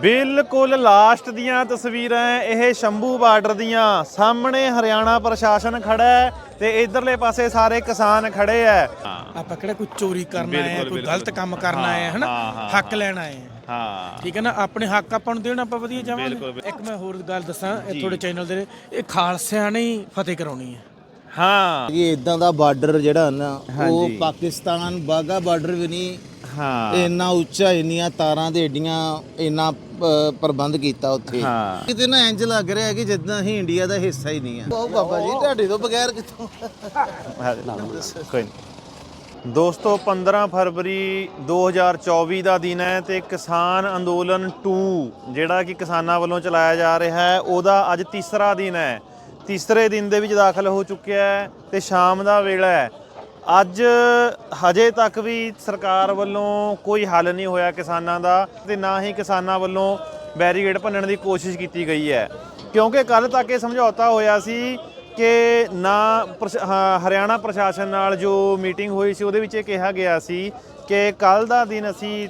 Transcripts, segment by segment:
ਬਿਲਕੁਲ ਲਾਸਟ ਦੀਆਂ ਤਸਵੀਰਾਂ ਹੈ, ਇਹ ਸ਼ੰਭੂ ਬਾਰਡਰ ਦੀਆਂ। ਸਾਹਮਣੇ ਹਰਿਆਣਾ ਪ੍ਰਸ਼ਾਸਨ ਖੜਾ ਹੈ ਤੇ ਇਧਰਲੇ ਪਾਸੇ ਸਾਰੇ ਕਿਸਾਨ ਖੜੇ ਹੈ ਆਪਾਂ ਕਿਹੜਾ ਕੋਈ ਚੋਰੀ ਕਰਨ ਬਿਲਕੁਲ, ਕੋਈ। ਗਲਤ ਕੰਮ ਕਰਨ ਹਨਾ? ਹਾਂ, ਹਾਂ, ਹੱਕ ਲੈਣ ਆ। ਹਾਂ। ਠੀਕ ਹੈ ਨਾ? ਆਪਣੇ ਹੱਕ ਆਪਾਂ ਨੂੰ ਦੇਣ ਆਪਾਂ ਵਧੀਆ ਜਾਵਾਂਗੇ। ਇੱਕ ਮੈਂ ਹੋਰ ਗੱਲ ਦੱਸਾਂ ਇਹ ਤੁਹਾਡੇ ਚੈਨਲ ਦੇ ਇਹ ਖਾਲਸਿਆਂ ਨੇ ਹੀ ਫਤਿਹ ਕਰਾਉਣੀ ਹੈ। ਹਾਂ। ਇਹ ਇਦਾਂ ਦਾ ਬਾਰਡਰ ਜਿਹੜਾ ਨਾ ਉਹ। ਪਾਕਿਸਤਾਨ ਬਾਗਾ ਬਾਰਡਰ ਵੀ ਨਹੀਂ ਹਾਂ। ਇੰਨਾ ਉੱਚਾ ਇੰਨੀਆਂ ਤਾਰਾਂ ਤੇ ਏਡੀਆਂ ਇੰਨਾ ਪ੍ਰਬੰਧ ਕੀਤਾ ਉੱਥੇ। ਹਾਂ। ਕਿਤੇ ਨਾ ਇੰਜ ਲੱਗ ਰਿਹਾ ਕਿ ਜਿੱਦਾਂ ਅਸੀਂ ਇੰਡੀਆ ਦਾ ਹਿੱਸਾ ਹੀ ਨਹੀਂ ਆ। ਉਹ ਬਾਬਾ ਜੀ ਤੁਹਾਡੇ ਤੋਂ ਬਗੈਰ ਕਿੱਥੋਂ? ਕੋਈ ਨਹੀਂ। ਦੋਸਤੋ 15 ਫਰਵਰੀ 2024 ਦਾ ਦਿਨ ਹੈ ਤੇ ਕਿਸਾਨ ਅੰਦੋਲਨ 2 ਜਿਹੜਾ ਕਿ ਕਿਸਾਨਾਂ ਵੱਲੋਂ ਚਲਾਇਆ ਜਾ ਰਿਹਾ ਹੈ ਉਹਦਾ ਅੱਜ ਤੀਸਰਾ ਦਿਨ ਹੈ। ਤੀਸਰੇ ਦਿਨ ਦੇ ਵਿੱਚ ਦਾਖਲ ਹੋ ਚੁੱਕਿਆ ਹੈ ਤੇ ਸ਼ਾਮ ਦਾ ਵੇਲਾ ਹੈ। ਅੱਜ ਹਜੇ ਤੱਕ ਵੀ ਸਰਕਾਰ ਵੱਲੋਂ ਕੋਈ ਹੱਲ ਨਹੀਂ ਹੋਇਆ ਕਿਸਾਨਾਂ ਦਾ ਤੇ ਨਾ ਹੀ ਕਿਸਾਨਾਂ ਵੱਲੋਂ ਬੈਰੀਗੇਡ ਭੰਨਣ ਦੀ ਕੋਸ਼ਿਸ਼ ਕੀਤੀ ਗਈ ਹੈ। ਕਿਉਂਕਿ ਕੱਲ ਤੱਕ ਇਹ ਸਮਝੌਤਾ ਹੋਇਆ ਸੀ ਕਿ ਨਾ ਪ੍ਰਸ਼- ਹਰਿਆਣਾ ਪ੍ਰਸ਼ਾਸਨ ਨਾਲ ਜੋ ਮੀਟਿੰਗ ਹੋਈ ਸੀ ਉਹਦੇ ਵਿੱਚ ਇਹ ਕਿਹਾ ਗਿਆ ਸੀ ਕਿ ਕੱਲ ਦਾ ਦਿਨ ਅਸੀਂ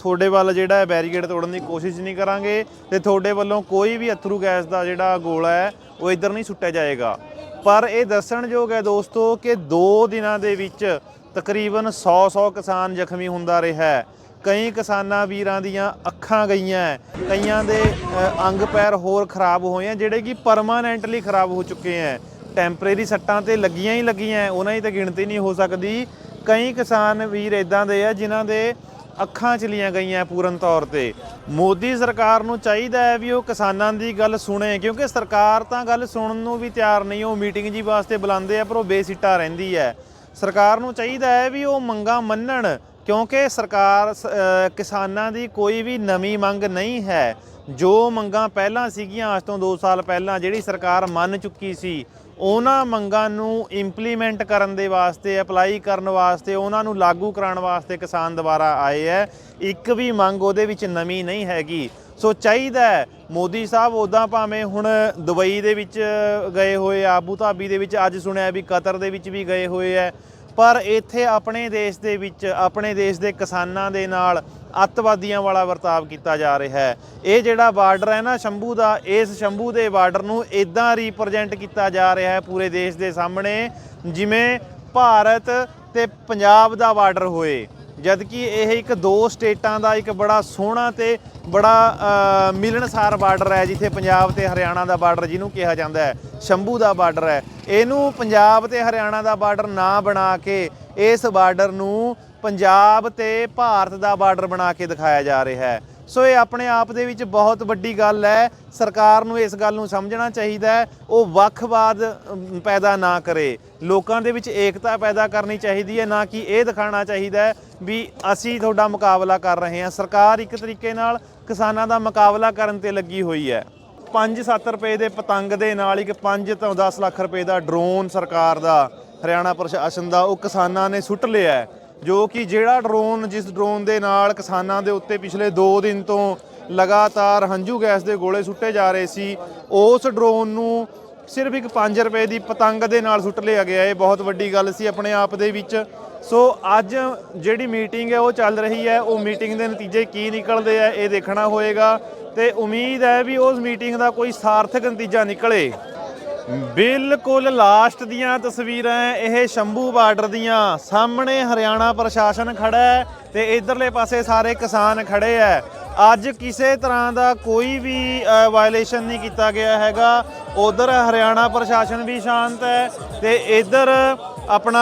ਤੁਹਾਡੇ ਵੱਲ ਜਿਹੜਾ ਹੈ ਬੈਰੀਕੇਡ ਤੋੜਨ ਦੀ ਕੋਸ਼ਿਸ਼ ਨਹੀਂ ਕਰਾਂਗੇ ਤੇ ਤੁਹਾਡੇ ਵੱਲੋਂ ਕੋਈ ਵੀ ਅਥਰੂ ਗੈਸ ਦਾ ਜਿਹੜਾ ਗੋਲਾ ਹੈ ਉਹ ਇੱਧਰ ਨਹੀਂ ਸੁੱਟਿਆ ਜਾਏਗਾ। ਪਰ ਇਹ ਦੱਸਣਯੋਗ ਹੈ ਦੋਸਤੋ ਕਿ 2 ਦਿਨਾਂ ਦੇ ਵਿੱਚ ਤਕਰੀਬਨ 100-100 ਕਿਸਾਨ ਜ਼ਖਮੀ ਹੁੰਦਾ ਰਿਹਾ ਹੈ। ਕਈ ਕਿਸਾਨਾਂ ਵੀਰਾਂ ਦੀਆਂ ਅੱਖਾਂ ਗਈਆਂ ਕਈਆਂ ਦੇ ਅੰਗ ਪੈਰ ਹੋਰ ਖਰਾਬ ਹੋਏ ਆ ਜਿਹੜੇ ਕਿ ਪਰਮਾਨੈਂਟਲੀ ਖਰਾਬ ਹੋ ਚੁੱਕੇ ਹੈ। ਟੈਂਪਰੇਰੀ ਸੱਟਾਂ ਤੇ ਲੱਗੀਆਂ ਹੀ ਲੱਗੀਆਂ ਹੈ, ਉਹਨਾਂ ਦੀ ਤਾਂ ਗਿਣਤੀ ਨਹੀਂ ਹੋ ਸਕਦੀ। ਕਈ ਕਿਸਾਨ ਵੀਰ ਇਦਾਂ ਦੇ ਆ ਜਿਨ੍ਹਾਂ ਦੇ ਅੱਖਾਂ ਚਲੀਆਂ ਗਈਆਂ ਪੂਰਨ ਤੌਰ ਤੇ। ਮੋਦੀ ਸਰਕਾਰ ਨੂੰ ਚਾਹੀਦਾ ਹੈ ਵੀ ਉਹ ਕਿਸਾਨਾਂ ਦੀ ਗੱਲ ਸੁਣੇ, ਕਿਉਂਕਿ ਸਰਕਾਰ ਤਾਂ ਗੱਲ ਸੁਣਨ ਨੂੰ ਵੀ ਤਿਆਰ ਨਹੀਂ, ਉਹ ਮੀਟਿੰਗ ਜੀ ਵਾਸਤੇ ਬੁਲਾਉਂਦੇ ਆ, ਪਰ ਉਹ ਬੇਸਿੱਟਾ ਰਹਿੰਦੀ ਹੈ। ਸਰਕਾਰ ਨੂੰ ਚਾਹੀਦਾ ਹੈ ਵੀ ਉਹ ਮੰਗਾਂ ਮੰਨਣ, ਕਿਉਂਕਿ ਸਰਕਾਰ ਕਿਸਾਨਾਂ ਦੀ ਕੋਈ ਵੀ ਨਵੀਂ ਮੰਗ ਨਹੀਂ ਹੈ। ਜੋ ਮੰਗਾਂ ਪਹਿਲਾਂ ਸੀਗੀਆਂ, ਅੱਜ ਤੋਂ 2 ਸਾਲ ਪਹਿਲਾਂ, ਜਿਹੜੀ ਸਰਕਾਰ ਮੰਨ ਚੁੱਕੀ ਸੀ ਉਹਨਾਂ ਮੰਗਾਂ ਨੂੰ ਇੰਪਲੀਮੈਂਟ ਕਰਨ ਦੇ ਵਾਸਤੇ ਅਪਲਾਈ ਕਰਨ ਵਾਸਤੇ ਉਹਨਾਂ ਨੂੰ ਲਾਗੂ ਕਰਾਉਣ ਵਾਸਤੇ ਕਿਸਾਨ ਦੁਬਾਰਾ ਆਏ ਹੈ। ਇੱਕ ਵੀ ਮੰਗ ਉਹਦੇ ਵਿੱਚ ਨਵੀਂ ਨਹੀਂ ਹੈਗੀ। ਸੋ ਚਾਹੀਦਾ ਮੋਦੀ ਸਾਹਿਬ ਉਦਾਂ ਭਾਵੇਂ ਹੁਣ ਦੁਬਈ ਦੇ ਵਿੱਚ ਗਏ ਹੋਏ ਆ, ਆਬੂ ਧਾਬੀ ਦੇ ਵਿੱਚ ਅੱਜ ਸੁਣਿਆ ਵੀ ਕਤਰ ਦੇ ਵਿੱਚ ਵੀ ਗਏ ਹੋਏ ਆ ਪਰ ਇੱਥੇ ਆਪਣੇ ਦੇਸ਼ ਦੇ ਵਿੱਚ ਆਪਣੇ ਦੇਸ਼ ਦੇ ਕਿਸਾਨਾਂ ਦੇ ਨਾਲ ਅੱਤਵਾਦੀਆਂ ਵਾਲਾ ਵਰਤਾਵ ਕੀਤਾ ਜਾ ਰਿਹਾ ਹੈ। ਇਹ ਜਿਹੜਾ ਬਾਰਡਰ ਹੈ ਨਾ ਸ਼ੰਭੂ ਦਾ, ਇਸ ਸ਼ੰਭੂ ਦੇ ਬਾਰਡਰ ਨੂੰ ਇਦਾਂ ਰਿਪਰੈਜ਼ੈਂਟ ਕੀਤਾ ਜਾ ਰਿਹਾ ਹੈ ਪੂਰੇ ਦੇਸ਼ ਦੇ ਸਾਹਮਣੇ, ਜਿਵੇਂ ਭਾਰਤ ਤੇ ਪੰਜਾਬ ਦਾ ਬਾਰਡਰ ਹੋਏ। ਜਦ ਕਿ ਇਹ ਇੱਕ ਦੋ ਸਟੇਟਾਂ ਦਾ ਇੱਕ ਬੜਾ ਸੋਹਣਾ ਤੇ ਬੜਾ ਮਿਲਣਸਾਰ ਬਾਰਡਰ ਹੈ, ਜਿੱਥੇ ਪੰਜਾਬ ਤੇ ਹਰਿਆਣਾ ਦਾ ਬਾਰਡਰ ਜਿਹਨੂੰ ਕਿਹਾ ਜਾਂਦਾ ਹੈ, ਸ਼ੰਭੂ ਦਾ ਬਾਰਡਰ ਹੈ। ਇਹਨੂੰ ਪੰਜਾਬ ਤੇ ਹਰਿਆਣਾ ਦਾ ਬਾਰਡਰ ਨਾ ਬਣਾ ਕੇ ਇਸ ਬਾਰਡਰ ਨੂੰ ਪੰਜਾਬ ਤੇ ਭਾਰਤ ਦਾ ਬਾਰਡਰ ਬਣਾ ਕੇ ਦਿਖਾਇਆ ਜਾ ਰਿਹਾ ਹੈ। ਸੋ ਇਹ ਆਪਣੇ ਆਪ ਦੇ ਵਿੱਚ ਬਹੁਤ ਵੱਡੀ ਗੱਲ ਹੈ। ਸਰਕਾਰ ਨੂੰ ਇਸ ਗੱਲ ਨੂੰ ਸਮਝਣਾ ਚਾਹੀਦਾ ਹੈ, ਉਹ ਵੱਖਵਾਦ ਪੈਦਾ ਨਾ ਕਰੇ। ਲੋਕਾਂ ਦੇ ਵਿੱਚ ਏਕਤਾ ਪੈਦਾ ਕਰਨੀ ਚਾਹੀਦੀ ਹੈ, ਨਾ ਕਿ ਇਹ ਦਿਖਾਉਣਾ ਚਾਹੀਦਾ ਹੈ ਵੀ ਅਸੀਂ ਤੁਹਾਡਾ ਮੁਕਾਬਲਾ ਕਰ ਰਹੇ ਹਾਂ। ਸਰਕਾਰ ਇੱਕ ਤਰੀਕੇ ਨਾਲ ਕਿਸਾਨਾਂ ਦਾ ਮੁਕਾਬਲਾ ਕਰਨ ਤੇ ਲੱਗੀ ਹੋਈ ਹੈ। 5-7 ਰੁਪਏ ਦੇ ਪਤੰਗ ਦੇ ਨਾਲ ਇੱਕ 5 ਤੋਂ 10 ਲੱਖ ਰੁਪਏ ਦਾ ਡਰੋਨ ਸਰਕਾਰ ਦਾ, ਹਰਿਆਣਾ ਪ੍ਰਸ਼ਾਸਨ ਦਾ, ਉਹ ਕਿਸਾਨਾਂ ਨੇ ਸੁੱਟ ਲਿਆ ਹੈ। ਜੋ ਕਿ ਜਿਹੜਾ ਡਰੋਨ, ਜਿਸ ਡਰੋਨ ਦੇ ਨਾਲ ਕਿਸਾਨਾਂ ਦੇ ਉੱਤੇ ਪਿਛਲੇ 2 ਦਿਨ ਤੋਂ ਲਗਾਤਾਰ ਹੰਝੂ ਗੈਸ ਦੇ ਗੋਲੇ ਸੁੱਟੇ ਜਾ ਰਹੇ ਸੀ, ਉਸ ਡਰੋਨ ਨੂੰ ਸਿਰਫ ਇੱਕ 5 ਰੁਪਏ ਦੀ ਪਤੰਗ ਦੇ ਨਾਲ ਸੁੱਟ ਲਿਆ ਗਿਆ। ਇਹ ਬਹੁਤ ਵੱਡੀ ਗੱਲ ਸੀ ਆਪਣੇ ਆਪ ਦੇ ਵਿੱਚ। ਸੋ ਅੱਜ ਜਿਹੜੀ ਮੀਟਿੰਗ ਹੈ, ਉਹ ਚੱਲ ਰਹੀ ਹੈ। ਉਹ ਮੀਟਿੰਗ ਦੇ ਨਤੀਜੇ ਕੀ ਨਿਕਲਦੇ ਆ, ਇਹ ਦੇਖਣਾ ਹੋਏਗਾ। ਤੇ ਉਮੀਦ ਹੈ ਵੀ ਉਸ ਮੀਟਿੰਗ ਦਾ ਕੋਈ ਸਾਰਥਕ ਨਤੀਜਾ ਨਿਕਲੇ। ਬਿਲਕੁਲ ਲਾਸਟ ਦੀਆਂ ਤਸਵੀਰਾਂ ਇਹ ਸ਼ੰਭੂ ਬਾਰਡਰ ਦੀਆਂ। ਸਾਹਮਣੇ ਹਰਿਆਣਾ ਪ੍ਰਸ਼ਾਸਨ ਖੜਾ ਹੈ ਤੇ ਇਧਰਲੇ ਪਾਸੇ ਸਾਰੇ ਕਿਸਾਨ ਖੜੇ ਹੈ। ਅੱਜ ਕਿਸੇ ਤਰ੍ਹਾਂ ਦਾ ਕੋਈ ਵੀ ਵਾਇਲੇਸ਼ਨ ਨਹੀਂ ਕੀਤਾ ਗਿਆ ਹੈਗਾ। ਉਧਰ ਹਰਿਆਣਾ ਪ੍ਰਸ਼ਾਸਨ ਵੀ ਸ਼ਾਂਤ ਹੈ ਤੇ ਇਧਰ ਆਪਣਾ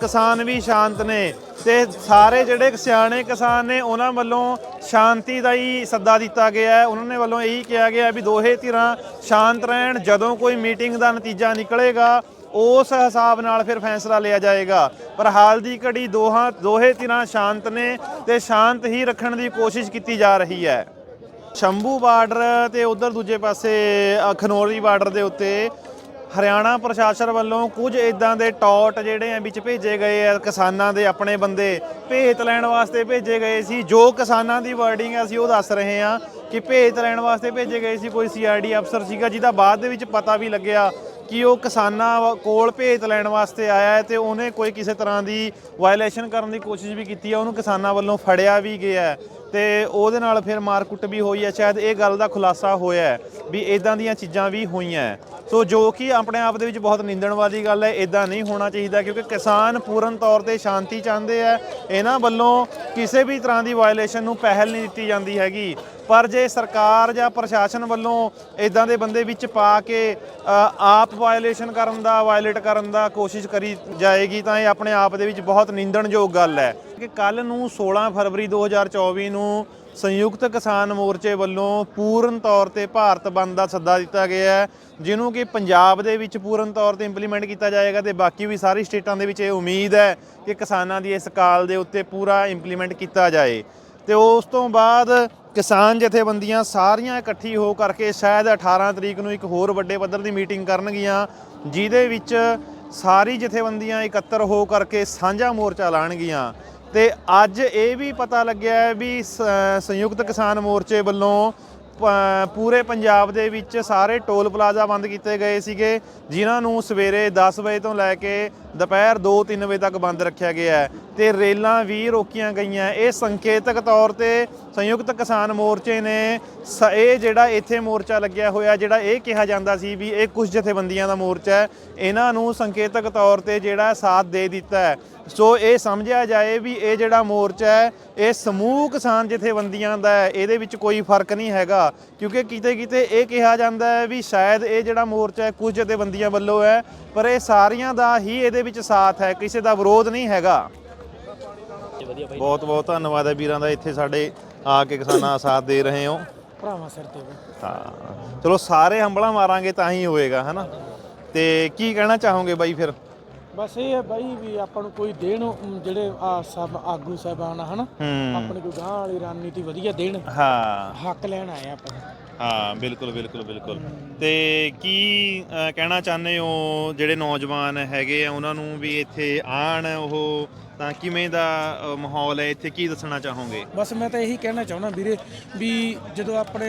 ਕਿਸਾਨ ਵੀ ਸ਼ਾਂਤ ਨੇ ਤੇ ਸਾਰੇ ਜਿਹੜੇ ਸਿਆਣੇ ਕਿਸਾਨ ਨੇ ਉਹਨਾਂ ਵੱਲੋਂ ਸ਼ਾਂਤੀ ਦਾ ਹੀ ਸੱਦਾ ਦਿੱਤਾ ਗਿਆ ਹੈ। ਉਹਨਾਂ ਨੇ ਵੱਲੋਂ ਇਹੀ ਕਿਹਾ ਗਿਆ ਵੀ ਦੋਹੇ ਧਿਰਾਂ ਸ਼ਾਂਤ ਰਹਿਣ ਜਦੋਂ ਕੋਈ ਮੀਟਿੰਗ ਦਾ ਨਤੀਜਾ ਨਿਕਲੇਗਾ ਉਸ ਹਿਸਾਬ ਨਾਲ ਫਿਰ ਫੈਸਲਾ ਲਿਆ ਜਾਏਗਾ। ਪਰ ਹਾਲ ਦੀ ਘੜੀ ਦੋਹਾਂ ਦੋਹੇ ਧਿਰਾਂ ਸ਼ਾਂਤ ਨੇ ਤੇ ਸ਼ਾਂਤ ਹੀ ਰੱਖਣ ਦੀ ਕੋਸ਼ਿਸ਼ ਕੀਤੀ ਜਾ ਰਹੀ ਹੈ। ਸ਼ੰਭੂ ਬਾਰਡਰ ਤੇ ਉਧਰ ਦੂਜੇ ਪਾਸੇ ਅ, ਖਨੌਰੀ ਬਾਰਡਰ ਦੇ ਉੱਤੇ ਹਰਿਆਣਾ ਪ੍ਰਸ਼ਾਸਨ ਵੱਲੋਂ ਕੁਝ ਇਦਾਂ ਦੇ ਟੌਟ ਜਿਹੜੇ ਆ ਵਿੱਚ ਭੇਜੇ ਗਏ ਆ, ਕਿਸਾਨਾਂ ਦੇ ਆਪਣੇ ਬੰਦੇ ਭੇਤ ਲੈਣ ਵਾਸਤੇ ਭੇਜੇ ਗਏ ਸੀ। ਜੋ ਕਿਸਾਨਾਂ ਦੀ ਵਰਡਿੰਗ ਅਸੀਂ ਉਹ ਦੱਸ ਰਹੇ ਹਾਂ ਕਿ ਭੇਤ ਲੈਣ ਵਾਸਤੇ ਭੇਜੇ ਗਏ ਸੀ। ਕੋਈ ਸੀਆਈਡੀ ਅਫਸਰ ਸੀਗਾ, ਜਿਹਦਾ ਬਾਅਦ ਦੇ ਵਿੱਚ ਪਤਾ ਵੀ ਲੱਗਿਆ ਕਿ ਉਹ ਕਿਸਾਨਾਂ ਵ- ਕੋਲ ਭੇਤ ਲੈਣ ਵਾਸਤੇ ਆਇਆ ਹੈ ਤੇ ਉਹਨੇ ਕੋਈ ਕਿਸੇ ਤਰ੍ਹਾਂ ਦੀ ਵਾਇਲੇਸ਼ਨ ਕਰਨ ਦੀ ਕੋਸ਼ਿਸ਼ ਵੀ ਕੀਤੀ ਹੈ ਉਹਨੂੰ ਕਿਸਾਨਾਂ ਵੱਲੋਂ ਫੜਿਆ ਵੀ ਗਿਆ ਤੇ ਉਹਦੇ ਨਾਲ ਫਿਰ ਮਾਰਕੁੱਟ ਵੀ ਹੋਈ ਹੈ। ਸ਼ਾਇਦ ਇਹ ਗੱਲ ਦਾ ਖੁਲਾਸਾ ਹੋਇਆ ਵੀ ਇਦਾਂ ਦੀਆਂ ਚੀਜ਼ਾਂ ਵੀ ਹੋਈਆਂ ਸੋ ਜੋ ਕਿ ਆਪਣੇ ਆਪ ਦੇ ਵਿੱਚ ਬਹੁਤ ਨਿੰਦਣ ਵਾਲੀ ਗੱਲ ਹੈ ਇਦਾਂ ਨਹੀਂ ਹੋਣਾ ਚਾਹੀਦਾ ਕਿਉਂਕਿ ਕਿਸਾਨ ਪੂਰਨ ਤੌਰ ਤੇ ਸ਼ਾਂਤੀ ਚਾਹੁੰਦੇ ਆ ਇਹਨਾਂ ਵੱਲੋਂ ਕਿਸੇ ਵੀ ਤਰ੍ਹਾਂ ਦੀ ਵਾਇਲੇਸ਼ਨ ਨੂੰ ਪਹਿਲ ਨਹੀਂ ਦਿੱਤੀ ਜਾਂਦੀ ਹੈਗੀ। ਪਰ ਜੇ ਸਰਕਾਰ ਜਾਂ ਪ੍ਰਸ਼ਾਸਨ ਵੱਲੋਂ ਇਦਾਂ ਦੇ ਬੰਦੇ ਵਿੱਚ ਪਾ ਕੇ ਆਪ ਵਾਇਲੇਸ਼ਨ ਕਰਨ ਦਾ ਵਾਇਲੇਟ ਕਰਨ ਦਾ ਕੋਸ਼ਿਸ਼ ਕਰੀ ਜਾਏਗੀ, ਤਾਂ ਇਹ ਆਪਣੇ ਆਪ ਦੇ ਵਿੱਚ ਬਹੁਤ ਨਿੰਦਣਯੋਗ ਗੱਲ ਹੈ। ਕਿ ਕੱਲ ਨੂੰ 16 ਫਰਵਰੀ 2024 ਨੂੰ ਸੰਯੁਕਤ ਕਿਸਾਨ ਮੋਰਚੇ ਵੱਲੋਂ ਪੂਰਨ ਤੌਰ ਤੇ ਭਾਰਤ ਬੰਦ ਦਾ ਸੱਦਾ ਦਿੱਤਾ ਗਿਆ ਹੈ, ਜਿਹਨੂੰ ਕਿ ਪੰਜਾਬ ਦੇ ਵਿੱਚ ਪੂਰਨ ਤੌਰ ਤੇ ਇੰਪਲੀਮੈਂਟ ਕੀਤਾ ਜਾਏਗਾ ਤੇ ਬਾਕੀ ਵੀ ਸਾਰੀ ਸਟੇਟਾਂ ਦੇ ਵਿੱਚ ਇਹ ਉਮੀਦ ਹੈ ਕਿ ਕਿਸਾਨਾਂ ਦੀ ਇਸ ਕਾਲ ਦੇ ਉੱਤੇ ਪੂਰਾ ਇੰਪਲੀਮੈਂਟ ਕੀਤਾ ਜਾਏ। ਤੇ ਉਸ ਤੋਂ ਬਾਅਦ ਕਿਸਾਨ ਜਥੇਬੰਦੀਆਂ ਸਾਰੀਆਂ ਇਕੱਠੀ ਹੋ ਕਰਕੇ ਸ਼ਾਇਦ 18 ਤਰੀਕ ਨੂੰ ਇੱਕ ਹੋਰ ਵੱਡੇ ਪੱਧਰ ਦੀ ਮੀਟਿੰਗ ਕਰਨਗੀਆਂ, ਜਿਹਦੇ ਵਿੱਚ ਸਾਰੀ ਜਥੇਬੰਦੀਆਂ ਇਕੱਤਰ ਹੋ ਕਰਕੇ ਸਾਂਝਾ ਮੋਰਚਾ ਲਾਣਗੀਆਂ। ਤੇ ਅੱਜ ਇਹ ਵੀ ਪਤਾ ਲੱਗਿਆ ਹੈ ਵੀ ਸ- ਸੰਯੁਕਤ ਕਿਸਾਨ ਮੋਰਚੇ ਵੱਲੋਂ ਪ- ਪੂਰੇ ਪੰਜਾਬ ਦੇ ਵਿੱਚ ਸਾਰੇ ਟੋਲ ਪਲਾਜ਼ਾ ਬੰਦ ਕੀਤੇ ਗਏ ਸੀਗੇ, ਜਿਨ੍ਹਾਂ ਨੂੰ ਸਵੇਰੇ 10 ਵਜੇ ਤੋਂ ਲੈ ਕੇ ਦੁਪਹਿਰ 2-3 ਵਜੇ ਤੱਕ ਬੰਦ ਰੱਖਿਆ ਗਿਆ ਹੈ। ਤੇ ਰੇਲਾਂ ਵੀ ਰੋਕੀਆਂ ਗਈਆਂ। ਇਹ ਸੰਕੇਤਕ ਤੌਰ ਤੇ ਸੰਯੁਕਤ ਕਿਸਾਨ ਮੋਰਚੇ ਨੇ ਸ- ਇਹ ਜਿਹੜਾ ਇੱਥੇ ਮੋਰਚਾ ਲੱਗਿਆ ਹੋਇਆ, ਜਿਹੜਾ ਇਹ ਕਿਹਾ ਜਾਂਦਾ ਸੀ ਵੀ ਇਹ ਕੁਝ ਜਥੇਬੰਦੀਆਂ ਦਾ ਮੋਰਚਾ ਹੈ, ਇਹਨਾਂ ਨੂੰ ਸੰਕੇਤਕ ਤੌਰ ਤੇ ਜਿਹੜਾ ਸਾਥ ਦੇ ਦਿੱਤਾ ਹੈ। ਸੋ ਇਹ ਸਮਝਿਆ ਜਾਏ ਵੀ ਇਹ ਜਿਹੜਾ ਮੋਰਚਾ ਹੈ, ਇਹ ਸਮੂਹ ਕਿਸਾਨ ਜਥੇਬੰਦੀਆਂ ਦਾ ਹੈ, ਇਹਦੇ ਵਿੱਚ ਕੋਈ ਫ਼ਰਕ ਨਹੀਂ ਹੈਗਾ। ਕਿਉਂਕਿ ਕਿਤੇ ਕਿਤੇ ਇਹ ਕਿਹਾ ਜਾਂਦਾ ਹੈ ਵੀ ਸ਼ਾਇਦ ਇਹ ਜਿਹੜਾ ਮੋਰਚਾ ਹੈ, ਕੁਝ ਜਥੇਬੰਦੀਆਂ ਵੱਲੋਂ ਹੈ, ਪਰ ਇਹ ਸਾਰੀਆਂ ਦਾ ਹੀ ਇਹਦੇ ਵਿੱਚ ਸਾਥ ਹੈ, ਕਿਸੇ ਦਾ ਵਿਰੋਧ ਨਹੀਂ ਹੈਗਾ। ਬਹੁਤ ਬਹੁਤ ਧੰਨਵਾਦ ਹੈ ਵੀਰਾਂ ਦਾ ਇੱਥੇ ਸਾਡੇ ਆ ਕੇ ਕਿਸਾਨਾਂ ਦਾ ਸਾਥ ਦੇ ਰਹੇ ਹੋ। ਭਰਾਵਾਂ ਸਿਰ ਤੇ। ਹਾਂ ਚਲੋ ਸਾਰੇ ਹੰਬਲਾ ਮਾਰਾਂਗੇ ਤਾਂ ਹੀ ਹੋਏਗਾ ਹਨਾ? ਤੇ ਕੀ ਕਹਿਣਾ ਚਾਹੋਗੇ ਬਾਈ ਫਿਰ? ਬਸ ਇਹ ਹੈ ਬਾਈ ਵੀ ਆਪਾਂ ਨੂੰ ਕੋਈ ਦੇਣ ਅਮ, ਜਿਹੜੇ ਆ ਸਭ ਆਗੂ ਸਾਹਿਬਾਨ ਆ ਹਨਾ? ਹੂੰ। ਆਪਣੇ ਕੋਈ ਗਾਂ ਵਾਲੀ ਰਣਨੀਤੀ ਵਧੀਆ ਦੇਣ। ਹਾਂ। ਹੱਕ ਲੈਣ ਆਏ ਆਪਾਂ। ਹਾਂ ਬਿਲਕੁਲ ਬਿਲਕੁਲ ਬਿਲਕੁਲ। ਤੇ ਕੀ ਕਹਿਣਾ ਚਾਹੁੰਦੇ ਹੋ ਜਿਹੜੇ ਨੌਜਵਾਨ ਹੈਗੇ ਆ ਉਹਨਾਂ ਨੂੰ ਵੀ ਇੱਥੇ ਆਣ ਉਹ? ਤਾਂ ਕਿਵੇਂ ਦਾ ਮਾਹੌਲ ਹੈ? ਇੱਥੇ ਕੀ ਦੱਸਣਾ ਚਾਹੋਗੇ? ਬਸ ਮੈਂ ਤਾਂ ਇਹੀ ਕਹਿਣਾ ਚਾਹੁੰਦਾ ਵੀਰੇ ਵੀ ਜਦੋਂ ਆਪਣੇ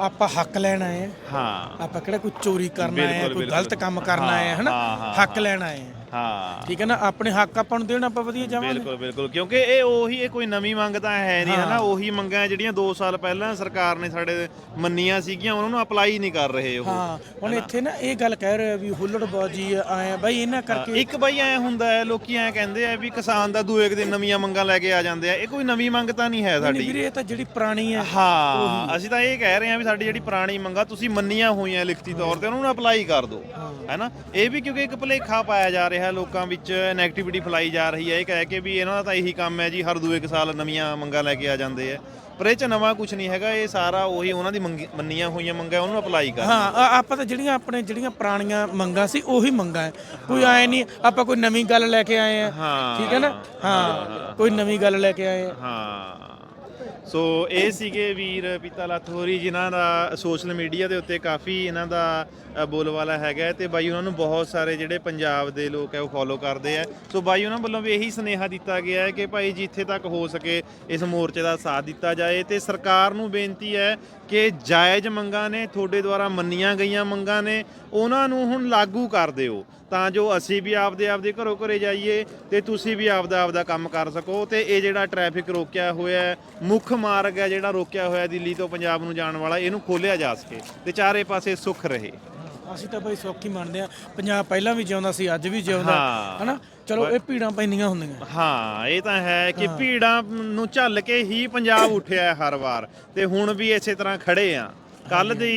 ਆਪਾਂ ਹੱਕ ਲੈਣ ਆਏ ਆ ਹਾਂ। ਆਪਾਂ ਕਿਹੜਾ ਕੋਈ ਚੋਰੀ ਕਰਨ ਆਏ ਆ ਬਿਲਕੁਲ, ਕੋਈ ਬਿਲਕੁਲ। ਗਲਤ ਕੰਮ ਕਰਨ ਆਏ ਆ ਹਨਾ? ਹਾਂ, ਹਾਂ, ਹੱਕ ਲੈਣ ਆਏ ਆ। ਹਾਂ। ਠੀਕ ਹੈ ਨਾ ਆਪਣੇ ਹੱਕ ਆਪਾਂ ਨੂੰ ਦੇਣ ਆਪਾਂ ਵਧੀਆ ਜਾਵਾਂਗੇ। ਬਿਲਕੁਲ ਬਿਲਕੁਲ। ਕਿਉਂਕਿ ਇਹ ਉਹੀ ਇਹ ਕੋਈ ਨਵੀਂ ਮੰਗ ਤਾਂ ਹੈ ਨਹੀਂ ਹਨਾ? ਉਹੀ ਮੰਗਾਂ ਜਿਹੜੀਆਂ 2 ਸਾਲ ਪਹਿਲਾਂ ਸਰਕਾਰ ਨੇ ਸਾਡੇ ਮੰਨੀਆਂ ਸੀਗੀਆਂ ਉਹਨਾਂ ਨੂੰ ਅਪਲਾਈ ਨਹੀਂ ਕਰ ਰਹੇ ਉਹ ਹਾਂ ਹੁਣ ਇੱਥੇ ਨਾ ਇਹ ਗੱਲ ਕਹਿ ਰਹੇ ਆ ਵੀ ਹੁੱਲੜਬਾਜੀ ਆਏ ਆ। ਬਾਈ ਇਹਨਾਂ ਕਰਕੇ ਇੱਕ ਬਈ ਐ ਹੁੰਦਾ ਹੈ ਲੋਕੀ ਐ ਕਹਿੰਦੇ ਆ ਵੀ ਕਿਸਾਨ ਦਾ ਦੂਏ ਦਿਨ ਨਵੀਆਂ ਮੰਗਾਂ ਲੈ ਕੇ ਆ ਜਾਂਦੇ ਆ। ਇਹ ਕੋਈ ਨਵੀਂ ਮੰਗ ਤਾਂ ਨਹੀਂ ਹੈ ਸਾਡੀ। ਵੀਰੇ ਇਹ ਤਾਂ ਜਿਹੜੀ ਪੁਰਾਣੀ ਹੈ ਹਾਂ ਅਸੀਂ ਤਾਂ ਇਹ ਕਹਿ ਰਹੇ ਹਾਂ ਵੀ ਸਾਡੀ ਜਿਹੜੀ ਪੁਰਾਣੀ ਮੰਗਾਂ ਤੁਸੀਂ ਮੰਨੀਆਂ ਹੋਈਆਂ ਲਿਖਤੀ ਤੌਰ ਤੇ ਉਹਨਾਂ ਨੂੰ ਅਪਲਾਈ ਕਰ ਦਿਓ ਹੈਨਾ? ਇਹ ਵੀ ਕਿਉਂਕਿ ਇੱਕ ਭੁਲੇਖਾ ਪਾਇਆ ਜਾ ਰਿਹਾ ਲੋਕਾਂ ਵਿੱਚ ਨੈਗੇਟਿਵਿਟੀ ਫੈਲਾਈ ਜਾ ਰਹੀ ਹੈ। ਇਹ ਕਹਿ ਕੇ ਵੀ ਇਹਨਾਂ ਦਾ ਤਾਂ ਇਹੀ ਕੰਮ ਹੈ ਜੀ ਹਰ ਦੂਏ ਕੁ ਸਾਲ ਨਵੀਆਂ ਮੰਗਾਂ ਲੈ ਕੇ ਆ ਜਾਂਦੇ ਆ। ਪਰ ਇਹ ਚ ਨਵਾਂ ਕੁਝ ਨਹੀਂ ਹੈਗਾ ਇਹ ਸਾਰਾ ਉਹੀ ਉਹਨਾਂ ਦੀ ਮੰਗੀ- ਮੰਨੀਆਂ ਹੋਈਆਂ ਮੰਗਾਂ ਉਹਨੂੰ ਅਪਲਾਈ ਕਰ ਹਾਂ ਆ- ਆਪਾਂ ਤਾਂ ਜਿਹੜੀਆਂ ਆਪਣੇ ਜਿਹੜੀਆਂ ਪੁਰਾਣੀਆਂ ਮੰਗਾਂ ਸੀ ਉਹੀ ਮੰਗਾਂ ਹੈ ਕੋਈ ਆਏ ਨਹੀਂ ਆਪਾਂ ਕੋਈ ਨਵੀਂ ਗੱਲ ਲੈ ਕੇ ਆਏ ਆ। ਹਾਂ। ਠੀਕ ਹੈ ਨਾ? ਹਾਂ ਕੋਈ ਨਵੀਂ ਗੱਲ ਲੈ ਕੇ ਆਏ ਆ। ਹਾਂ। ਸੋ ਇਹ ਸੀਗੇ ਵੀਰ ਪੀਤਾ ਲਾਥੋਰੀ ਜਿਨ੍ਹਾਂ ਦਾ ਸੋਸ਼ਲ ਮੀਡੀਆ ਦੇ ਉੱਤੇ ਕਾਫੀ ਇਹਨਾਂ ਦਾ ਅ, ਬੋਲਬਾਲਾ ਹੈਗਾ ਹੈ ਤੇ ਬਾਈ ਉਹਨਾਂ ਨੂੰ ਬਹੁਤ ਸਾਰੇ ਜਿਹੜੇ ਪੰਜਾਬ ਦੇ ਲੋਕ ਹੈ ਉਹ ਫੋਲੋ ਕਰਦੇ ਆ ਸੋ ਬਾਈ ਉਹਨਾਂ ਵੱਲੋਂ ਵੀ ਇਹੀ ਸੁਨੇਹਾ ਦਿੱਤਾ ਗਿਆ ਹੈ ਕਿ ਭਾਈ ਜਿੱਥੇ ਤੱਕ ਹੋ ਸਕੇ ਇਸ ਮੋਰਚੇ ਦਾ ਸਾਥ ਦਿੱਤਾ ਜਾਏ ਤੇ ਸਰਕਾਰ ਨੂੰ ਬੇਨਤੀ ਹੈ ਕਿ ਜਾਇਜ਼ ਮੰਗਾਂ ਨੇ ਤੁਹਾਡੇ ਦੁਆਰਾ ਮੰਨੀਆਂ ਗਈਆਂ ਮੰਗਾਂ ਨੇ ਉਹਨਾਂ ਨੂੰ ਹੁਣ ਲਾਗੂ ਕਰ ਦਿਓ ਤਾਂ ਜੋ ਅਸੀਂ ਵੀ ਆਪਦੇ ਆਪਦੇ ਘਰੋਂ ਘਰੇ ਜਾਈਏ ਤੇ ਤੁਸੀਂ ਵੀ ਆਪਦਾ ਆਪਦਾ ਕੰਮ ਕਰ ਸਕੋ ਤੇ ਇਹ ਜਿਹੜਾ ਟ੍ਰੈਫਿਕ ਰੋਕਿਆ ਹੋਇਆ ਹੈ ਮੁੱਖ ਮਾਰਗ ਹੈ ਜਿਹੜਾ ਰੋਕਿਆ ਹੋਇਆ ਦਿੱਲੀ ਤੋਂ ਪੰਜਾਬ ਨੂੰ ਜਾਣ ਵਾਲਾ ਇਹਨੂੰ ਖੋਲਿਆ ਜਾ ਸਕੇ ਤੇ ਚਾਰੇ ਪਾਸੇ ਸੁੱਖ ਰਹੇ। ਅਸੀਂ ਤਾਂ ਬਈ ਸੌਖੀ ਮੰਨਦੇ ਆ ਪੰਜਾਬ ਪਹਿਲਾਂ ਵੀ ਜਿਉਂਦਾ ਸੀ ਅੱਜ ਵੀ ਜਿਉਂਦਾ ਹਾਂ। ਹਨਾ? ਚਲੋ ਇਹ ਭੀੜਾਂ ਪੈਂਦੀਆਂ ਹੁੰਦੀਆਂ। ਹਾਂ ਇਹ ਤਾਂ ਹੈ ਕਿ ਭੀੜਾਂ ਨੂੰ ਝੱਲ ਕੇ ਹੀ ਪੰਜਾਬ ਉੱਠਿਆ ਹੈ ਹਰ ਵਾਰ। ਤੇ ਹੁਣ ਵੀ ਇਸੇ ਤਰ੍ਹਾਂ ਖੜੇ ਆ ਕੱਲ ਦੀ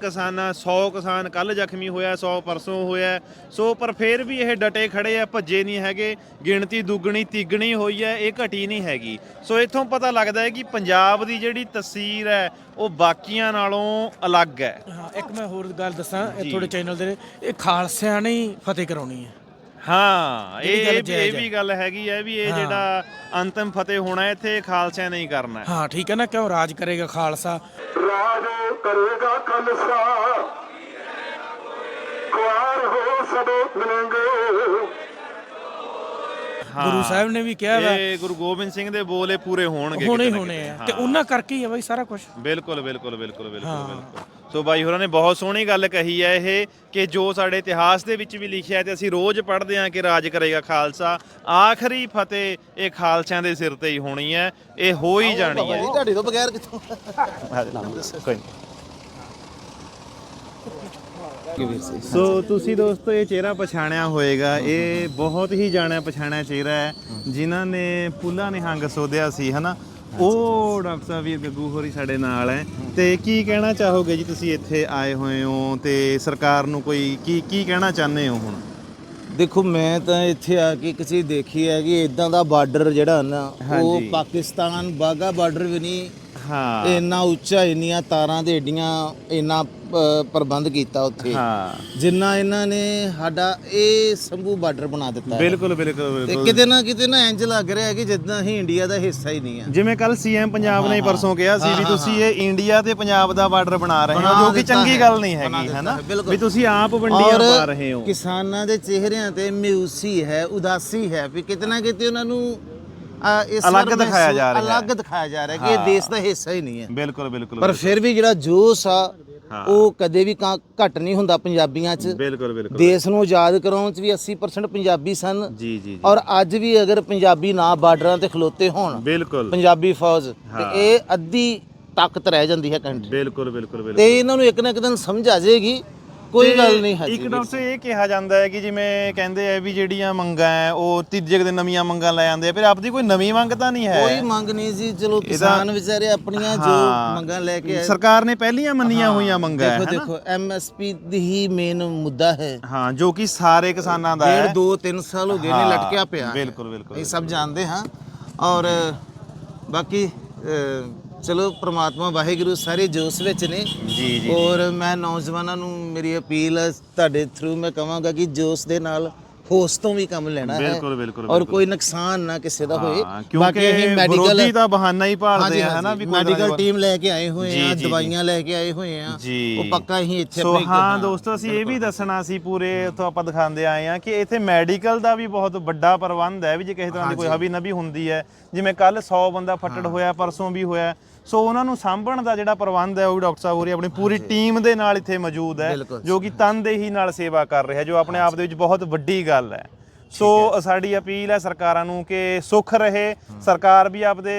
ਕਿਸਾਨਾਂ 100 ਕਿਸਾਨ ਕੱਲ ਜ਼ਖਮੀ ਹੋਇਆ 100 ਪਰਸੋਂ ਹੋਇਆ। ਸੋ ਪਰ ਫਿਰ ਵੀ ਇਹ ਡਟੇ ਖੜੇ ਆ ਭੱਜੇ ਨਹੀਂ ਹੈਗੇ। ਗਿਣਤੀ ਦੁੱਗਣੀ ਤਿੱਗਣੀ ਹੋਈ ਹੈ ਇਹ ਘਟੀ ਨਹੀਂ ਹੈਗੀ। ਸੋ ਇੱਥੋਂ ਪਤਾ ਲੱਗਦਾ ਹੈ ਕਿ ਪੰਜਾਬ ਦੀ ਜਿਹੜੀ ਤਸਵੀਰ ਹੈ ਉਹ ਬਾਕੀਆਂ ਨਾਲੋਂ ਅਲੱਗ ਹੈ। ਹਾਂ ਇੱਕ ਮੈਂ ਹੋਰ ਗੱਲ ਦੱਸਾਂ ਇਹ ਤੁਹਾਡੇ ਚੈਨਲ ਦੇ ਇਹ ਖਾਲਸਿਆਂ ਨੇ ਫਤਿਹ ਕਰਾਉਣੀ ਹੈ। ਹਾਂ ਇਹ ਇਹ-। ਵੀ ਗੱਲ ਹੈਗੀ ਹੈ ਵੀ ਇਹ ਜਿਹੜਾ ਅੰਤਮ ਫਤਿਹ ਹੋਣਾ ਹੈ, ਇੱਥੇ ਖਾਲਸਿਆਂ ਨੇ ਹੀ ਕਰਨਾ ਹੈ। ਹਾਂ ਠੀਕ ਹੈ ਨਾ ਕਿਉਂ ਰਾਜ ਕਰੇਗਾ ਖਾਲਸਾ? ਰਾਜ ਕਰੇਗਾ ਖਾਲਸਾ। ਕੁਆਰ ਹੋ ਸਦੇ ਮਿਲेंगे ਗੁਰੂ ਸਾਹਿਬ ਨੇ ਵੀ ਕਿਹਾ ਵਾ ਇਹ ਗੁਰੂ ਗੋਬਿੰਦ ਸਿੰਘ ਦੇ ਬੋਲ ਪੂਰੇ ਹੋਣਗੇ ਹੋਣੇ ਕਿਤੇ ਨਾ ਹੋਣੇ ਕਿਤੇ। ਆ। ਤੇ ਉਹਨਾਂ ਕਰਕੇ ਹੀ ਆ ਬਾਈ ਸਾਰਾ ਕੁਝ ਬਿਲਕੁਲ ਬਿਲਕੁਲ ਬਿਲਕੁਲ ਬਿਲਕੁਲ ਬਿਲਕੁਲ। ਸੋ ਬਾਈ ਹੋਰਾਂ ਨੇ ਬਹੁਤ ਸੋਹਣੀ ਗੱਲ ਕਹੀ ਹੈ ਇਹ ਕਿ ਜੋ ਸਾਡੇ ਇਤਿਹਾਸ ਦੇ ਵਿੱਚ ਵੀ ਲਿਖਿਆ ਹੈ ਤੇ ਅਸੀਂ ਰੋਜ਼ ਪੜ੍ਹਦੇ ਹਾਂ ਕਿ ਰਾਜ ਕਰੇਗਾ ਖਾਲਸਾ ਆਖਰੀ ਫਤਿਹ ਇਹ ਖਾਲਸਿਆਂ ਦੇ ਸਿਰ ਤੇ ਹੀ ਹੋਣੀ ਹੈ ਇਹ ਹੋ ਹੀ ਜਾਣੀ ਹੈ। ਜੀ ਤੁਹਾਡੇ ਤੋਂ ਬਗੈਰ ਕਿੱਥੋਂ? ਕੋਈ ਸੋ ਤੁਸੀਂ ਦੋਸਤੋ ਇਹ ਚਿਹਰਾ ਪਛਾਣਿਆ ਹੋਵੇਗਾ ਇਹ ਬਹੁਤ ਹੀ ਜਾਣਿਆ ਪਛਾਣਿਆ ਚਿਹਰਾ ਹੈ ਜਿਨ੍ਹਾਂ ਨੇ ਪੁੱਲਾ ਨਿਹੰਗ ਸੋਧਿਆ ਸੀ ਹਨਾ? ਉਹ ਡਾਕਟਰ ਸਾਹਿਬ ਵੀਰ ਗੱਗੂ ਹੋਰੀ ਸਾਡੇ ਨਾਲ ਹੈ। ਤੇ ਕੀ ਕਹਿਣਾ ਚਾਹੋਗੇ ਜੀ ਤੁਸੀਂ ਇੱਥੇ ਆਏ ਹੋਏ ਹੋ ਤੇ ਸਰਕਾਰ ਨੂੰ ਕੋਈ ਕੀ ਕੀ ਕਹਿਣਾ ਚਾਹੁੰਦੇ ਹੋ ਹੁਣ? ਦੇਖੋ ਮੈਂ ਤਾਂ ਇੱਥੇ ਆ ਕੇ ਚੀਜ਼ ਦੇਖੀ ਹੈ ਕਿ ਇਦਾਂ ਦਾ ਬਾਰਡਰ ਜਿਹੜਾ ਨਾ ਉਹ। ਪਾਕਿਸਤਾਨ ਬਾਗਾ ਬਾਰਡਰ ਵੀ ਨਹੀਂ ਹਾਂ। ਇੰਨਾ ਉੱਚਾ ਇੰਨੀਆਂ ਤਾਰਾਂ ਦੇ ਏਡੀਆਂ ਇੰਨਾ ਪ੍ਰਬੰਧ ਕੀਤਾ ਉੱਥੇ। ਹਾਂ। ਜਿੰਨਾ ਇਹਨਾਂ ਨੇ ਸਾਡਾ ਇਹ ਸੰਭੂ ਬਾਰਡਰ ਬਣਾ ਦਿੱਤਾ ਬਿਲਕੁਲ ਬਿਲਕੁਲ ਤੇ ਕਿਤੇ ਨਾ ਕਿਤੇ ਨਾ ਇੰਜ ਲੱਗ ਰਿਹਾ ਹੈ ਕਿ ਜਿੱਦਾਂ ਹੀ ਇੰਡੀਆ ਦਾ ਹਿੱਸਾ ਹੀ ਨਹੀਂ ਹੈ ਜਿਵੇਂ ਕੱਲ ਸੀਐਮ ਪੰਜਾਬ ਨੇ ਪਰਸੋਂ ਕਿਹਾ ਸੀ ਵੀ ਤੁਸੀਂ ਇਹ ਇੰਡੀਆ ਤੇ ਪੰਜਾਬ ਦਾ ਬਾਰਡਰ ਬਣਾ ਰਹੇ ਹੋ ਜੋ ਕਿ ਚੰਗੀ। ਗੱਲ ਨਹੀਂ ਹੈਗੀ ਹੈਨਾ। ਵੀ ਤੁਸੀਂ ਆਪ ਵੰਡੀਆਂ ਪਾ ਰਹੇ ਹੋ। ਕਿਸਾਨਾਂ ਦੇ ਚਿਹਰਿਆਂ ਤੇ ਮਿਊਸੀ ਹੈ ਉਦਾਸੀ ਹੈ ਵੀ ਕਿਤੇ ਨਾ ਕਿਤੇ ਉਹਨਾਂ ਨੂੰ ਅ, ਇਸ ਅਲੱਗ ਵਾਰ ਦਿਖਾਇਆ ਮਹਿਸੂਸ- ਜਾ ਰਿਹਾ ਹੈ। ਅਲੱਗ ਦਿਖਾਇਆ ਜਾ ਰਿਹਾ ਕਿ ਇਹ ਦੇਸ਼ ਦਾ ਹਿੱਸਾ ਹੀ ਨਹੀਂ ਹੈ। ਬਿਲਕੁਲ ਬਿਲਕੁਲ ਪਰ ਫਿਰ ਵੀ ਜਿਹੜਾ ਜੋਸ਼ ਆ ਹਾਂ। ਉਹ ਕਦੇ ਵੀ ਕਾਂ- ਘੱਟ ਨਹੀਂ ਹੁੰਦਾ ਪੰਜਾਬੀਆਂ 'ਚ। ਬਿਲਕੁਲ ਬਿਲਕੁਲ। ਦੇਸ਼ ਨੂੰ ਆਜ਼ਾਦ ਕਰਾਉਣ 'ਚ ਵੀ 80% ਪੰਜਾਬੀ ਸਨ। ਜੀ ਜੀ ਜੀ। ਔਰ ਅੱਜ ਵੀ ਅਗਰ ਪੰਜਾਬੀ ਨਾ ਬਾਰਡਰਾਂ ਤੇ ਖਲੋਤੇ ਹੋਣ ਬਿਲਕੁਲ। ਪੰਜਾਬੀ ਫੌਜ ਤੇ ਇਹ ਅੱਧੀ ਤਾਕਤ ਰਹਿ ਜਾਂਦੀ ਹੈ ਕੰਟਰੀ ਬਿਲਕੁਲ ਬਿਲਕੁਲ ਬਿਲਕੁਲ। ਤੇ ਇਹਨਾਂ ਨੂੰ ਇੱਕ ਨਾ ਇੱਕ ਦਿਨ ਸਮਝ ਆ ਜਾਏਗੀ ਕੋਈ ਗੱਲ ਨਹੀਂ ਹੈ ਇੱਕ ਡਾਕਟਰ ਇਹ ਕਿਹਾ ਜਾਂਦਾ ਹੈ ਕਿ ਜਿਵੇਂ ਕਹਿੰਦੇ ਆ ਵੀ ਜਿਹੜੀਆਂ ਮੰਗਾਂ ਹੈ ਉਹ ਤੀਜੇ ਕੁ ਦਿਨ ਨਵੀਆਂ ਮੰਗਾਂ ਲੈ ਆਉਂਦੇ ਆ ਫਿਰ ਆਪਦੀ ਕੋਈ ਨਵੀਂ ਮੰਗ ਤਾਂ ਨਹੀਂ ਹੈ। ਕੋਈ ਮੰਗ ਨਹੀਂ ਜੀ ਚਲੋ ਕਿਸਾਨ ਵਿਚਾਰੇ ਆਪਣੀਆਂ ਜੋ ਹਾਂ। ਮੰਗਾਂ ਲੈ ਕੇ ਆਏ। ਸਰਕਾਰ ਨੇ ਪਹਿਲੀਆਂ ਮੰਨੀਆਂ ਹੋਈਆਂ ਮੰਗਾਂ ਹੈ ਦੇਖੋ ਦੇਖੋ ਐਮਐਸਪੀ ਦੀ ਹੀ ਮੇਨ ਮੁੱਦਾ ਹੈ। ਹਾਂ ਜੋ ਕਿ ਸਾਰੇ ਕਿਸਾਨਾਂ ਦਾ ਹੈ। ਦੋ ਤਿੰਨ ਸਾਲ ਹੋ ਗਏ ਨੇ ਹਾਂ, ਲਟਕਿਆ ਪਿਆ। ਬਿਲਕੁਲ, ਬਿਲਕੁਲ, ਇਹ ਸਭ ਜਾਣਦੇ ਹਾਂ। ਔਰ ਬਾਕੀ ਅ, ਚਲੋ ਪ੍ਰਮਾਤਮਾ ਵਾਹਿਗੁਰੂ ਸਾਰੇ ਜੋਸ਼ ਵਿੱਚ ਨੇ। ਜੀ ਜੀ ਔਰ ਮੈਂ ਨੌਜਵਾਨਾਂ ਨੂੰ ਮੇਰੀ ਅਪੀਲ ਹੈ ਤੁਹਾਡੇ ਥਰੂ ਮੈਂ ਕਹਾਂਗਾ ਕਿ ਜੋਸ਼ ਦੇ ਨਾਲ ਹੋਸ ਤੋਂ ਵੀ ਕੰਮ ਲੈਣਾ ਹੈ। ਬਿਲਕੁਲ, ਬਿਲਕੁਲ, ਔਰ ਕੋਈ ਨੁਕਸਾਨ ਨਾ ਕਿਸੇ ਦਾ ਹੋਏ। ਹਾਂ, ਕਿਉਂਕਿ ਵਿਰੋਧੀ ਤਾਂ ਬਹਾਨਾ ਹੀ ਭਾਲਦੇ ਆ ਹਨਾ ਵੀ ਮੈਡੀਕਲ ਟੀਮ ਲੈ ਕੇ ਆਏ ਹੋਏ ਆ ਦਵਾਈਆਂ ਲੈ ਕੇ ਆਏ ਹੋਏ ਆ। ਉਹ ਪੱਕਾ ਹੀ ਇੱਥੇ ਸੋ ਹਾਂ ਦੋਸਤੋ ਅਸੀਂ ਇਹ ਵੀ ਦੱਸਣਾ ਸੀ ਪੂਰੇ ਉੱਥੋਂ ਆਪਾਂ ਦਿਖਾਉਂਦੇ ਆਏ ਆ ਕਿ ਇੱਥੇ ਮੈਡੀਕਲ ਦਾ ਵੀ ਬਹੁਤ ਵੱਡਾ ਪ੍ਰਬੰਧ ਹੈ ਵੀ ਜੇ ਕਿਸੇ ਤਰ੍ਹਾਂ ਦੀ ਕੋਈ ਹਵੀ ਨਵੀ ਹੁੰਦੀ ਹੈ। ਜਿਵੇਂ ਕੱਲ 100 ਬੰਦਾ ਫੱਟੜ ਹੋਇਆ ਪਰਸੋਂ ਵੀ ਹੋਇਆ। ਸੋ ਉਹਨਾਂ ਨੂੰ ਸਾਂਭਣ ਦਾ ਜਿਹੜਾ ਪ੍ਰਬੰਧ ਹੈ ਉਹ ਵੀ ਡਾਕਟਰ ਸਾਹਿਬ ਹੋਰੀ ਆਪਣੀ ਪੂਰੀ ਟੀਮ ਦੇ ਨਾਲ ਇੱਥੇ ਮੌਜੂਦ ਹੈ। ਜੋ ਕਿ ਤਨਦੇਹੀ ਨਾਲ ਸੇਵਾ ਕਰ ਰਿਹਾ ਜੋ ਆਪਣੇ ਆਪ ਦੇ ਵਿੱਚ ਬਹੁਤ ਵੱਡੀ ਗੱਲ ਹੈ। ਸੋ ਸਾਡੀ ਅਪੀਲ ਹੈ ਸਰਕਾਰਾਂ ਨੂੰ ਕਿ ਸੁਖ ਰਹੇ ਸਰਕਾਰ ਵੀ ਆਪਦੇ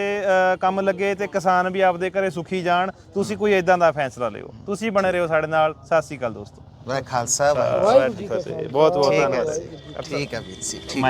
ਕੰਮ ਲੱਗੇ ਤੇ ਕਿਸਾਨ ਵੀ ਆਪਦੇ ਘਰੇ ਸੁਖੀ ਜਾਣ। ਤੁਸੀਂ ਕੋਈ ਇਦਾਂ ਦਾ ਫੈਸਲਾ ਲਿਓ। ਤੁਸੀਂ ਬਣੇ ਰਹੋ ਸਾਡੇ ਨਾਲ। ਸਤਿ ਸ੍ਰੀ ਅਕਾਲ ਦੋਸਤੋ। ਵਾਹਿ ਖਾਲਸਾ ਵਾਹਿ ਵਾਹਿਗੁਰੂ ਬਹੁਤ ਬਹੁਤ ਧੰਨਵਾਦ। ਠੀਕ ਹੈ ਵੀਰ ਜੀ ਠੀਕ